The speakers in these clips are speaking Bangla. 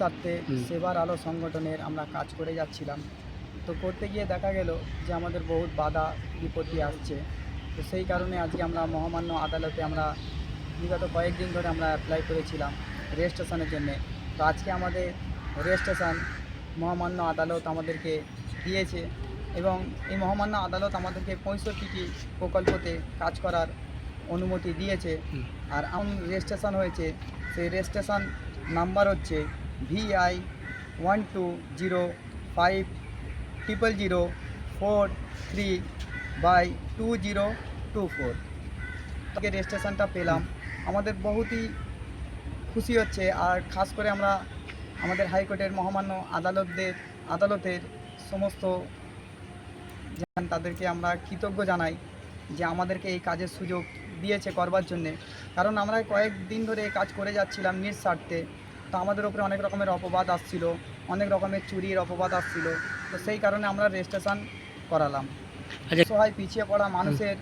স্বার্থে সেবার আলো সংগঠনের আমরা কাজ করে যাচ্ছিলাম। তো করতে গিয়ে দেখা গেল যে আমাদের বহুত বাধা বিপত্তি আসছে। তো সেই কারণে আজকে আমরা মহামান্য আদালতে আমরা বিগত কয়েকদিন ধরে আমরা অ্যাপ্লাই করেছিলাম রেজিস্ট্রেশনের জন্যে। তো আজকে আমাদের রেজিস্ট্রেশন মহামান্য আদালত আমাদেরকে দিয়েছে এবং এই মহামান্য আদালত আমাদেরকে পঁয়ষট্টিটি প্রকল্পতে কাজ করার অনুমতি দিয়েছে। আর আম রেজিস্ট্রেশন হয়েছে সেই রেজিস্ট্রেশন নাম্বার হচ্ছে VI one two zero five triple zero four three by two zero two four থেকে রেজিস্ট্রেশনটা পেলাম। আমাদের বহুতই খুশি হচ্ছে আর খাস করে আমরা আমাদের হাইকোর্টের মহামান্য আদালতদের, আদালতের সমস্ত তাদেরকে আমরা কৃতজ্ঞ জানাই যে আমাদেরকে এই কাজের সুযোগ দিয়েছে করবার জন্যে। কারণ আমরা কয়েকদিন ধরে এই কাজ করে যাচ্ছিলাম নিজ স্বার্থে তো আমাদের উপরে অনেক রকমের অপবাদ আসছিল অনেক রকমের চুরির অপবাদ আসছিল। তো সেই কারণে আমরা রেজিস্ট্রেশন করালাম। আচ্ছা। সহায় পিছিয়ে পড়া মানুষের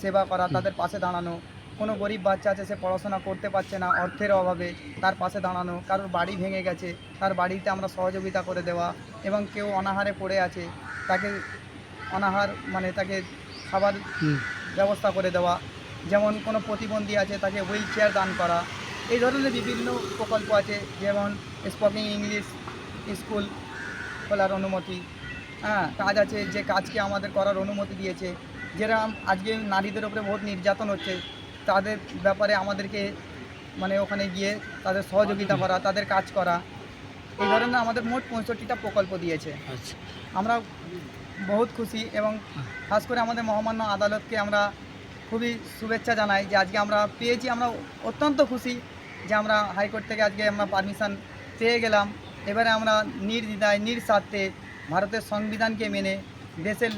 সেবা করা তাদের পাশে দাঁড়ানো। কোনো গরিব বাচ্চা আছে সে পড়াশোনা করতে পারছে না অর্থের অভাবে তার পাশে দাঁড়ানো। কারোর বাড়ি ভেঙে গেছে তার বাড়িতে আমরা সহযোগিতা করে দেওয়া এবং কেউ অনাহারে পড়ে আছে তাকে অনাহার মানে তাকে খাবার ব্যবস্থা করে দেওয়া। যেমন কোনো প্রতিবন্ধী আছে তাকে হুইল চেয়ার দান করা। এই ধরনের বিভিন্ন প্রকল্প আছে যেমন স্পোকিং ইংলিশ স্কুল খোলার অনুমতি হ্যাঁ কাজ আছে যে কাজকে আমাদের করার অনুমতি দিয়েছে। যেরকম আজকে নারীদের ওপরে বহুত নির্যাতন হচ্ছে তাদের ব্যাপারে আমাদেরকে মানে ওখানে গিয়ে তাদের সহযোগিতা করা তাদের কাজ করা এই ধরনের আমাদের মোট পঁয়ষট্টিটা প্রকল্প দিয়েছে। আচ্ছা। আমরা বহুত খুশি এবং খাস করে আমাদের মহামান্য আদালতকে আমরা খুবই শুভেচ্ছা জানাই যে আজকে আমরা পেয়েছি আমরা অত্যন্ত খুশি। যে আমরা হাইকোর্ট থেকে আজকে আমরা পারমিশন পেয়ে গেলাম। এবারে আমরা নির্দ্বিধায় নির্স্বার্থে ভারতের সংবিধানকে মেনে দেশের